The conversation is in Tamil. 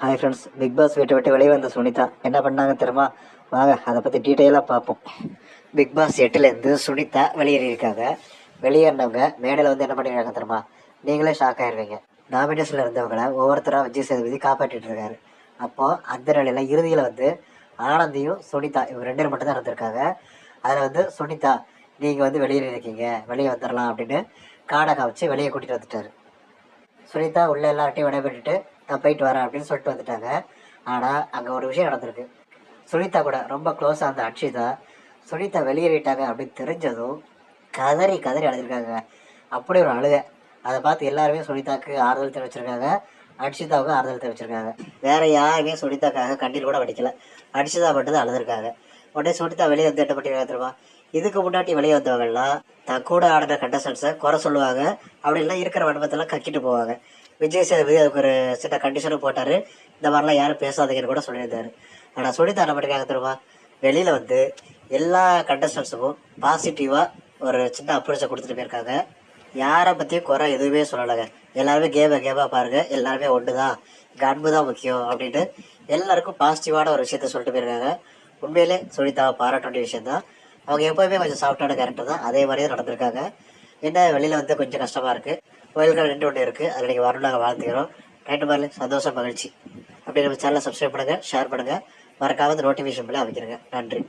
ஹாய் ஃப்ரெண்ட்ஸ் பிக் பாஸ் வீட்டை விட்டு வெளியே வந்த சுனிதா. என்ன பண்ணாங்க தெரியுமா? வாங்க அதை பற்றி டீட்டெயிலாக பார்ப்போம். பிக் பாஸ் எட்டுலேருந்து சுனிதா வெளியேறியிருக்காங்க வெளியேறினவங்க மேடையில் வந்து என்ன பண்ணிருக்காங்க தெரியுமா? நீங்களே ஷாக் ஆயிருவீங்க. நாமினேஷனில் இருந்தவங்கள ஒவ்வொருத்தராக விஜய் சேதுபதி காப்பாற்றிட்டு இருக்காரு. அப்போது அந்த நிலையில் இறுதியில் வந்து ஆனந்தியும் சுனிதா இவங்க ரெண்டு பேர் மட்டும் தான் இருந்திருக்காங்க. அதில் வந்து சுனிதா நீங்கள் வந்து வெளியே இருக்கீங்க. வெளியே வந்துடலாம் அப்படின்னு காடை காமிச்சு வெளியே கூட்டிகிட்டு வந்துட்டார். சுனிதா உள்ள எல்லார்ட்டையும் விடைபெற்றுட்டு நான் போயிட்டு வரேன் அப்படின்னு சொல்லிட்டு வந்துட்டாங்க. ஆனால் அங்கே ஒரு விஷயம் நடந்திருக்கு. சுனிதா கூட ரொம்ப க்ளோஸாக இருந்த அக்ஷிதா சுனிதா வெளியேறிட்டாங்க அப்படின்னு தெரிஞ்சதும் கதறி கதறி அழுதுருக்காங்க. அப்படி ஒரு அழுகை. அதை பார்த்து எல்லாருமே சுனிதாக்கு ஆறுதல் தெரிவிச்சிருக்காங்க. அக்ஷிதாவுக்கு ஆறுதல் தெரிவிச்சிருக்காங்க. வேற யாருமே சுனிதாக்காக கண்ணீர் கூட வடிக்கல. அக்ஷிதா மட்டும் தான் அழுதுருக்காங்க. உடனே சுனிதா வெளியே வந்து என்ன பண்ணிருக்காங்க தெரியுமா? இதுக்கு முன்னாடி வெளியே வந்தவங்கலாம் தான் கூட ஆடின கண்டஸ்டன்ஸை குறை சொல்லுவாங்க. அப்படி இல்லை இருக்கிற வன்மத்தெல்லாம் கக்கிட்டு போவாங்க. விஜய் சேதுபதி அதுக்கு ஒரு சின்ன கண்டிஷனும் போட்டார். இந்த மாதிரிலாம் யாரும் பேசாதீங்கன்னு கூட சொல்லியிருந்தாரு. ஆனால் சுனிதா என்ன பண்ணிருக்காங்க தெரியுமா? வெளியில் வந்து எல்லா கண்டஸ்டன்ஸுக்கும் பாசிட்டிவாக ஒரு சின்ன அப்ரோச்சை கொடுத்துட்டு போயிருக்காங்க. யாரை பற்றியும் குறை எதுவுமே சொல்லலைங்க. எல்லாருமே கேமை கேமாக பாருங்கள் எல்லாருமே ஒன்று தான் இங்கே அன்பு தான் முக்கியம் அப்படின்ட்டு எல்லாருக்கும் பாசிட்டிவான ஒரு விஷயத்த சொல்லிட்டு போயிருக்காங்க. உண்மையிலே சுனிதாவை பாராட்ட வேண்டிய விஷயம் தான் அவங்க எப்போவுமே கொஞ்சம் சாஃப்டான கேரக்டர் தான். அதே மாதிரியே நடந்திருக்காங்க. என்ன வெளியில் வந்து கொஞ்சம் கஷ்டமாக இருக்குது கோயில்கள் ரெண்டு ஒன்று இருக்குது அதில் நீங்கள் வரணும் நாங்கள் வாழ்த்துக்கிறோம். ரைட்டு மாதிரி சந்தோஷம் மகிழ்ச்சி. அப்படி நம்ம சேனலை சப்ஸ்கிரைப் பண்ணுங்கள் ஷேர் பண்ணுங்கள் மறக்காமல் நோட்டிஃபிகேஷன் பிள்ளை அமைக்கிறேங்க. நன்றி.